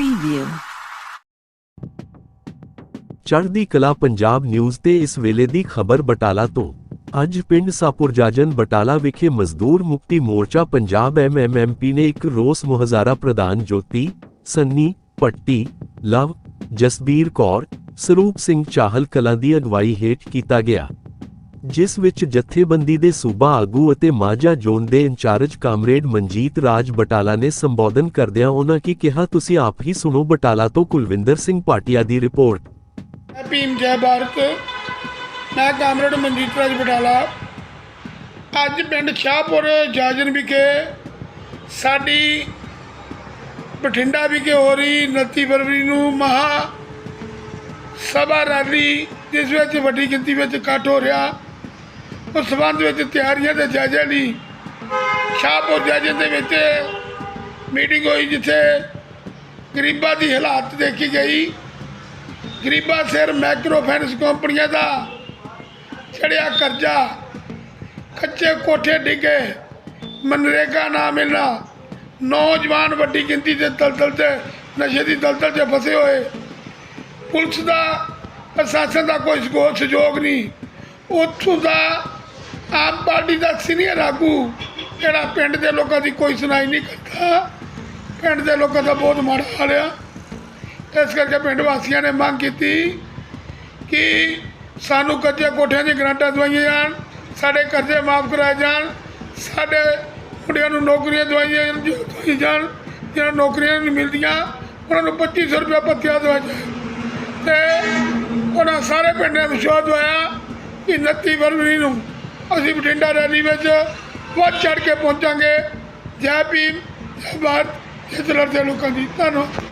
Preview ਚੜ੍ਹਦੀ ਕਲਾ Punjab news ਤੇ ਇਸ ਵੇਲੇ ਦੀ ਖਬਰ ਬਟਾਲਾ ਤੋਂ। ਅੱਜ ਪਿੰਡ ਸਾਪੁਰਜਾਜਨ ਬਟਾਲਾ ਵਿਖੇ ਮਜ਼ਦੂਰ ਮੁਕਤੀ ਮੋਰਚਾ ਪੰਜਾਬ ਐਮਐਮਪੀ ਨੇ ਇੱਕ ਰੋਸ ਮੁਹਜ਼ਾਰਾ ਪ੍ਰਦਾਨ ਜੋਤੀ, ਸੰਨੀ, ਪੱਟੀ, ਲਵ, ਜਸਬੀਰ ਕੌਰ, ਸਰੂਪ ਸਿੰਘ ਚਾਹਲ ਕਲਾਂ ਦੀ ਅਗਵਾਈ ਹੇਠ ਕੀਤਾ ਗਿਆ। ਜਿਸ ਵਿੱਚ ਜਥੇਬੰਦੀ ਦੇ ਸੂਬਾ ਆਗੂ ਅਤੇ ਮਾਝਾ ਜ਼ੋਨ ਦੇ ਇੰਚਾਰਜ ਕਾਮਰੇਡ ਮਨਜੀਤ ਰਾਜ ਬਟਾਲਾ ਨੇ ਸੰਬੋਧਨ ਕਰਦਿਆਂ ਉਹਨਾਂ ਕੀ ਕਿਹਾ, ਤੁਸੀਂ ਆਪ ਹੀ ਸੁਣੋ ਬਟਾਲਾ ਤੋਂ ਕੁਲਵਿੰਦਰ ਸਿੰਘ ਪਾਟਿਆ ਦੀ ਰਿਪੋਰਟ। ਭੀਮ ਜੈ ਭਾਰਤ ਮੈਂ ਕਾਮਰੇਡ ਮਨਜੀਤ ਰਾਜ ਬਟਾਲਾ। ਅੱਜ ਪਿੰਡ ਸ਼ਾਹਪੁਰ ਜਾਜਨ ਵਿਖੇ ਸਾਡੀ ਬਠਿੰਡਾ ਵਿਖੇ ਹੋ ਰਹੀ 29 ਫਰਵਰੀ ਨੂੰ ਮਹਾ ਸਭਾ ਰੈਲੀ, ਜਿਸ ਵਿੱਚ ਵੱਡੀ ਗਿਣਤੀ ਵਿੱਚ ਇਕੱਠ ਹੋ ਰਿਹਾ। ਉਸ ਸੰਬੰਧ ਵਿੱਚ ਤਿਆਰੀਆਂ ਦੇ ਜਾਇਜ਼ੇ ਲਈ ਸ਼ਾਹਪੁਰ ਜਾਇਜ਼ੇ ਦੇ ਵਿੱਚ ਮੀਟਿੰਗ ਹੋਈ ਜਿੱਥੇ ਗਰੀਬਾਂ ਦੀ ਹਾਲਾਤ ਦੇਖੀ ਗਈ। ਗਰੀਬਾਂ ਸਿਰ ਮਾਈਕਰੋ ਫਾਈਨੈਂਸ ਕੰਪਨੀਆਂ ਦਾ ਚੜਿਆ ਕਰਜ਼ਾ, ਕੱਚੇ ਕੋਠੇ ਡਿੱਗੇ, ਮਨਰੇਗਾ ਨਾ ਮਿਲਣਾ, ਨੌਜਵਾਨ ਵੱਡੀ ਗਿਣਤੀ ਦੇ ਦਲਦਲ ਤੇ ਨਸ਼ੇ ਦੀ ਦਲਦਲ 'ਚ ਫਸੇ ਹੋਏ। ਪੁਲਿਸ ਦਾ ਪ੍ਰਸ਼ਾਸਨ ਦਾ ਕੋਈ ਸਹਿਯੋਗ ਨਹੀਂ। ਉੱਥੋਂ ਦਾ ਆਮ ਪਾਰਟੀ ਦਾ ਸੀਨੀਅਰ ਆਗੂ ਜਿਹੜਾ ਪਿੰਡ ਦੇ ਲੋਕਾਂ ਦੀ ਕੋਈ ਸੁਣਾਈ ਨਹੀਂ ਕਰਦਾ। ਪਿੰਡ ਦੇ ਲੋਕਾਂ ਦਾ ਬਹੁਤ ਮਾੜਾ ਹਾਲ ਆ। ਇਸ ਕਰਕੇ ਪਿੰਡ ਵਾਸੀਆਂ ਨੇ ਮੰਗ ਕੀਤੀ ਕਿ ਸਾਨੂੰ ਕੱਚੇ ਕੋਠਿਆਂ ਦੀ ਗਰਾਂਟਾਂ ਦਵਾਈਆਂ ਜਾਣ, ਸਾਡੇ ਕਰਜ਼ੇ ਮਾਫ ਕਰਾਏ ਜਾਣ, ਸਾਡੇ ਮੁੰਡਿਆਂ ਨੂੰ ਨੌਕਰੀਆਂ ਦਵਾਈਆਂ ਜਾਣ, ਜੋ ਦਵਾਈ ਜਾਣ, ਜਿਹਨਾਂ ਨੂੰ ਨੌਕਰੀਆਂ ਨਹੀਂ ਮਿਲਦੀਆਂ, ਉਹਨਾਂ ਨੂੰ 2500 ਰੁਪਏ ਪੱਤਿਆ ਦਵਾਇਆ ਜਾਏ ਤੇ ਉਹਨਾਂ ਸਾਰੇ ਪਿੰਡਾਂ ਨੂੰ ਵਿਸ਼ਵਾਸ ਦਵਾਇਆ ਕਿ 29 ਫਰਵਰੀ ਨੂੰ ਅਸੀਂ ਬਠਿੰਡਾ ਰੈਲੀ ਵਿੱਚ ਵੱਧ ਚੜ ਕੇ ਪਹੁੰਚਾਂਗੇ। ਜੈ ਭੀਮ, ਜੈ ਭਾਰਤ, ਜੈ ਲੋਕਾਂ ਦੀ ਧੰਨਵਾਦ।